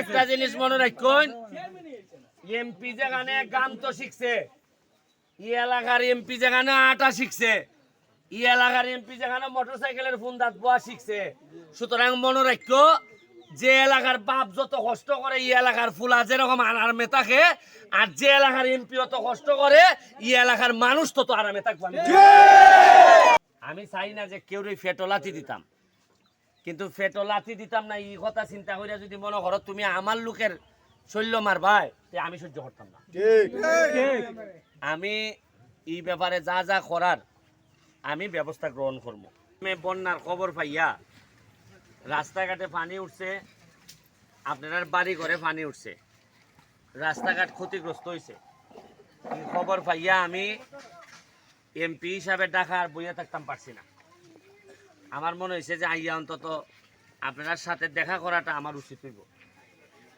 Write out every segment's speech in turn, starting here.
একটা জিনিস মনে রাখুন এমপি যেখানে গান তো শিখছে ই এলাকার এমপি যেখানে আটা শিখছে ই এলাকার এমপি যেখানে মোটরসাইকেলের ফোন দাঁত বোয়া শিখছে। সুতরাং মনে রাখো যে এলাকার বাপ যত কষ্ট করে ই এলাকার ফুলা যেরকম আরামে থাকে আর যে এলাকার এমপি অত কষ্ট করে ই এলাকার মানুষ তত আরামে থাকবে। আমি আমি চাই না যে কেউ ফেটলাতি দিতাম। কিন্তু ফেটো লাথি দিতাম না এই কথা চিন্তা করিয়া যদি মনে করো তুমি আমার লোকের শৈল্য মারবাই তে আমি সহ্য করতাম না। আমি এই ব্যাপারে যা যা করার আমি ব্যবস্থা গ্রহণ করব আমি বন্যার খবর পাইয়া রাস্তাঘাটে পানি উঠছে আপনার বাড়ি ঘরে পানি উঠছে রাস্তাঘাট ক্ষতিগ্রস্ত হয়েছে খবর পাইয়া আমি এমপি হিসাবে ডাকার বইয়া থাকতাম পারছি না। আমার মনে হয়েছে যে আইয়া অন্তত আপনার সাথে দেখা করাটা আমার উচিত হইব।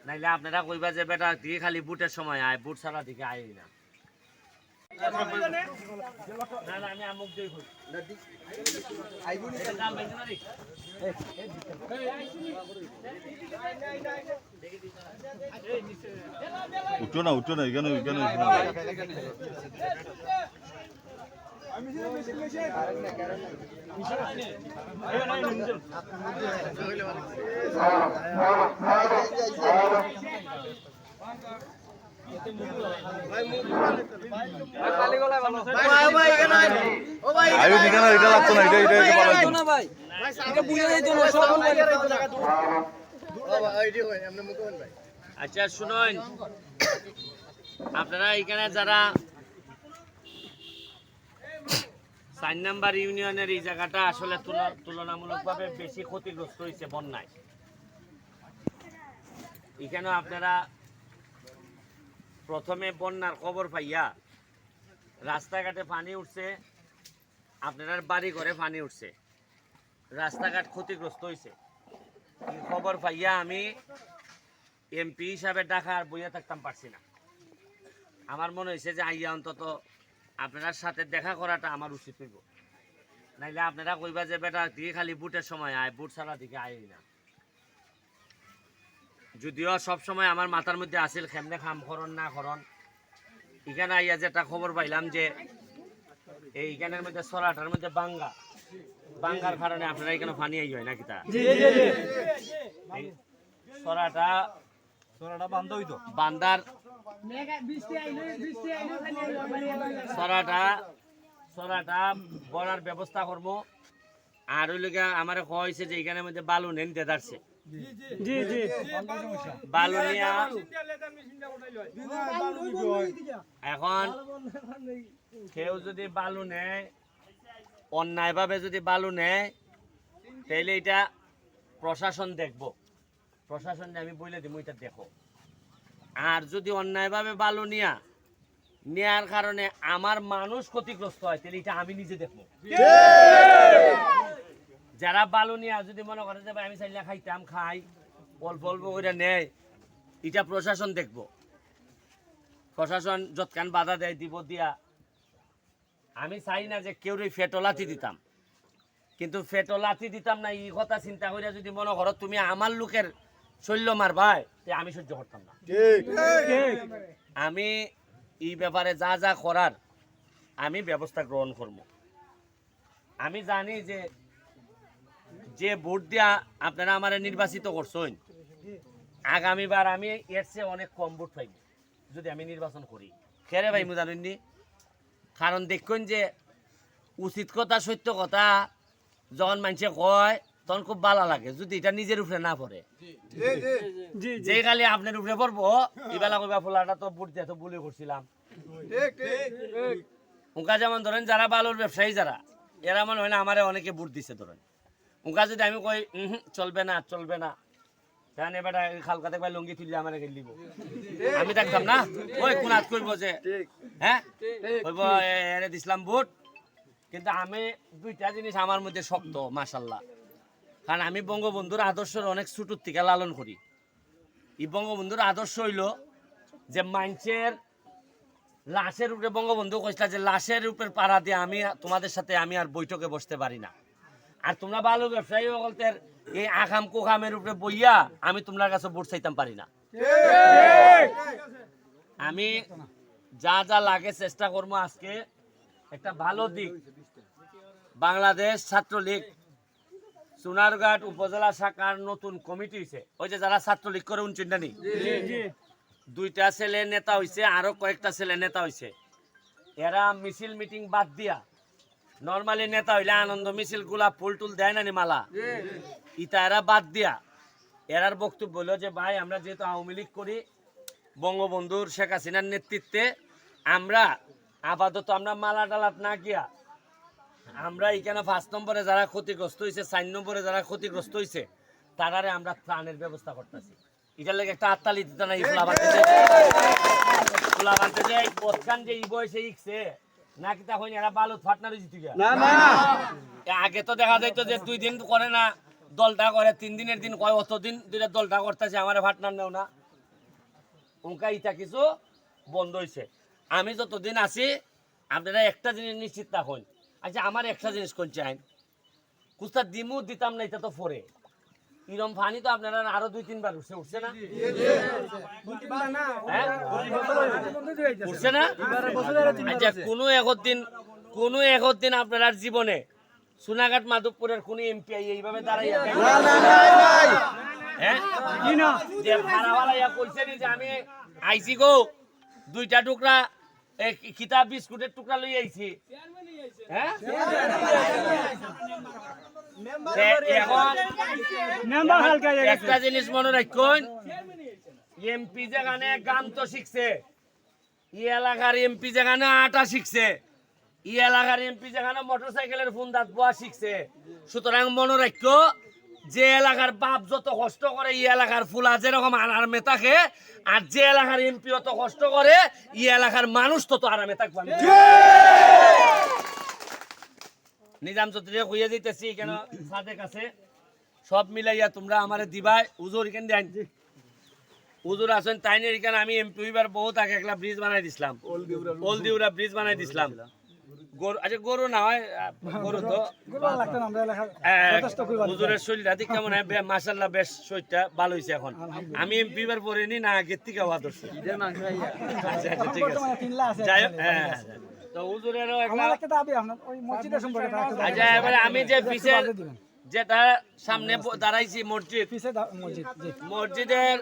নাইলে আপনারা কইবা যে, বেটা দিয়ে খালি বুটের সময় আয়, বুট ছাড়া দিকে আয় না? উঠো না উঠো না এখানে এখানে। আচ্ছা শুনুন। আপনারা এখানে যারা চার নাম্বার ইউনিয়নের এই জায়গাটা আসলে তুল- তুলনামূলকভাবে বেশি ক্ষতিগ্রস্ত হয়েছে বন্যায়। এখানে আপনারা প্রথমে বন্যার খবর পাইয়া রাস্তাঘাটে পানি উঠছে, আপনার বাড়ি ঘরে পানি উঠছে। রাস্তাঘাট ক্ষতিগ্রস্ত হয়েছে। খবর পাইয়া আমি এমপি হিসাবে ডাকা আর বইয়া থাকতাম পারছি না। আমার মনে হয়েছে যে আইয়া অন্তত আপনার সাথে দেখা করাটা আমার উচিত হইব। নাইলে আপনারা কইবা যে বেটা দিয়ে খালি বুটের সময় আয় বুট ছাড়া দিকে আয় না। যদিও সব সময় আমার মাথার মধ্যে আসিল কেমনে খাম করন না করন এখানে আইয়া যেটা খবর পাইলাম যে এইখানের মধ্যে সরাটার মধ্যে বাঙ্গা। বাঙ্গার কারণে আপনারা এখানে পানি আই হয় নাকি তা? এই সরাটা বান্দার সরাটা সরাটা বড়ার ব্যবস্থা করব। আর ওই লোকে আমার হয়েছে যে এখানের মধ্যে বালু নেন দেদারছে জি জি। বালু নিয়া এখন কেউ যদি বালু নেয় অন্যায়ভাবে যদি বালু নেয় তাইলে এটা প্রশাসন দেখব। প্রশাসনকে আমি বলে দিব এটা দেখো। আর যদি অন্যায়ভাবে বালু নিয়া, নেয়ার কারণে আমার মানুষ ক্ষতিগ্রস্ত হয়, তাহলে এটা আমি নিজে দেখব। যারা বালু নিয়া যদি মনে করে যে আমি চাইলে খাইতাম, খাই, অল্প অল্প করে নেয়, এটা প্রশাসন দেখব। প্রশাসন যৎকান বাধা দেয়, দিব দিয়া। আমি চাই না যে কেউ ফেটলাতি দিতাম। কিন্তু ফেটলাতি দিতাম না এই কথা চিন্তা করিয়া যদি মনে করো তুমি আমার লোকের শৈল্য মারবাই তে আমি সহ্য করতাম না। আমি এই ব্যাপারে যা যা করার আমি ব্যবস্থা গ্রহণ করব। আমি জানি যে যে ভোট দিয়া আপনারা আমার নির্বাচিত করছেন আগামীবার আমি এর চেয়ে অনেক কম ভোট পাইব যদি আমি নির্বাচন করি। খেরে ভাই মু জানেননি কারণ দেখুন যে উচিত কথা সত্য কথা যখন মানুষে কয় তখন খুব ভালো লাগে যদি এটা নিজের উপরে না পড়ে। যে খালি আপনার উপরে পড়ব এবেলা কইবা ফুলাটা তো বুট দিয়ে তো বুলি করছিলাম। উনকা যেমন ধরেন যারা বালুর ব্যবসায়ী যারা এরা মনে হয় না আমারে অনেকে বুট দিছে ধরেন। উনকা যদি আমি কই চলবে না চলবে না। তাহলে বেটা খালকাতে কই লঙ্গি তুললে আমার গেল দিব। আমি দেখতাম না? ওই কোনাত কইব যে হ্যাঁ? কইব এরে দিছিলাম বুট। কিন্তু আমি দুইটা জিনিস আমার মধ্যে শক্ত মাশাল্লাহ। কারণ আমি বঙ্গবন্ধুর আদর্শের অনেক ছোটোর থেকে লালন করি। এই বঙ্গবন্ধুর আদর্শ হইল যে মানুষের লাশের উপরে বঙ্গবন্ধু কইসলা যে লাশের উপরে পাড়া দিয়ে আমি তোমাদের সাথে আমি আর বৈঠকে বসতে পারি না। আর তোমরা ভালো ব্যবসায়ী সকলদের এই আখাম কোখামের উপরে বইয়া আমি তোমার কাছে ভোট চাইতাম পারি না। আমি যা যা লাগে চেষ্টা করব আজকে। একটা ভালো দিক। বাংলাদেশ ছাত্রলীগ সোনারঘাট উপজেলা শাখার নতুন কমিটি হয়েছে ওই যে যারা ছাত্রলীগ করে উনচিন্তা নেই দুইটা ছেলে নেতা হইছে আরও কয়েকটা ছেলে নেতা হইছে। এরা মিছিল মিটিং বাদ দিয়া নর্মালি নেতা হইলে আনন্দ মিছিলগুলা ফুল টুল দেয় না নি মালা ইটা এরা বাদ দিয়া। এরার বক্তব্য হলো যে ভাই আমরা যেহেতু আওয়ামী লীগ করি বঙ্গবন্ধুর শেখ হাসিনার নেতৃত্বে আমরা আপাতত আমরা মালা ডালাত না গিয়া আমরা এখানে পাঁচ নম্বরে যারা ক্ষতিগ্রস্ত হয়েছে চার নম্বরে যারা ক্ষতিগ্রস্ত হয়েছে তারারে আমরা ত্রাণের ব্যবস্থা করতেছি। এটার লেগে একটা আত্মালি দিত না এই ফুলা বানতে যে বানতে যে পথখান যে এই বয়সে ইকছে তা হইনি এরা বালু জিতে গিয়া এ আগে তো দেখা যাইতো যে দুই দিন করে না দলটা করে তিন দিনের দিন কয় অত দিন দুইটা দলটা করতেছে আমার ফাটনার নেও না। উনকা ইটা কিছু বন্ধ হয়েছে আমি যতদিন আছি আপনারা একটা জিনিস নিশ্চিত থাকুন আচ্ছা আমার একটা জিনিস কোন চাই। কুস্তা দিমু দিতাম না এটা তো ফরে। ইরম ফানি তো আপনারা আরও দুই তিনবার উঠছে উঠছে না? হ্যাঁ? উঠছে না? আচ্ছা কোনো একদিন কোনো একদিন আপনার জীবনে সোনাঘাট মাধবপুরের কোন এমপি এইভাবে দাঁড়াইয়া হ্যাঁ? জি যে ভাড়াওয়ালা কইছে যে আমি আইছি গো দুইটা টুকরা কিতাব বিস্কুটের টুকরা লই আইছি হ্যাঁ একটা জিনিস মনে রাখুন এমপি যেখানে গান তো শিখছে ই এলাকার এমপি যেখানে আটা শিখছে ই এলাকার এমপি যেখানে মোটরসাইকেলের ফোন দাঁত বোয়া শিখছে সুতরাং মনে রাখো যে এলাকার বাপ যত কষ্ট করে ই এলাকার ফুলা যেরকম আরামে থাকে আর যে এলাকার এমপি অত কষ্ট করে ই এলাকার মানুষ তত আরামে থাকবে নিজাম চৌধুরী কইয়া দিতেছি কেন? সাথে কাছে সব মিলাইয়া তোমরা আমারে দিবাই উজুর এখান দেন উজুর আছেন তাই নিয়ে এখানে আমি এমপি হইবার বহুত আগে একটা ব্রিজ বানাই দিছিলাম। ওলদিউরা ব্রিজ বানাই দিছিলাম। গরু আচ্ছা গরু না হয় গরু তো। হুজুরের শরীরটা ঠিক কেমন হয় মাশাআল্লাহ বেশ শরীরটা ভালো হয়েছে এখন। আমি এমপি বার পরে নি না আগের থেকে হওয়া ধরছি আচ্ছা আচ্ছা ঠিক আছে। যাই হ্যাঁ তো হুজুরেরও একটা আচ্ছা এবারে আমি যে পিছের যেটা সামনে দাঁড়াইছি মসজিদ। মসজিদের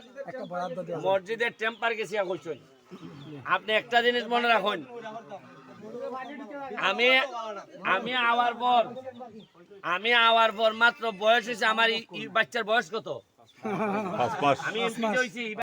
মসজিদের টেম্পার গেছি কইছেন আপনি একটা জিনিস মনে রাখুন। আমি আমি আওয়ার পর আমি আওয়ার পর মাত্র বয়স হয়েছে আমার বাচ্চার বয়স কত? আমি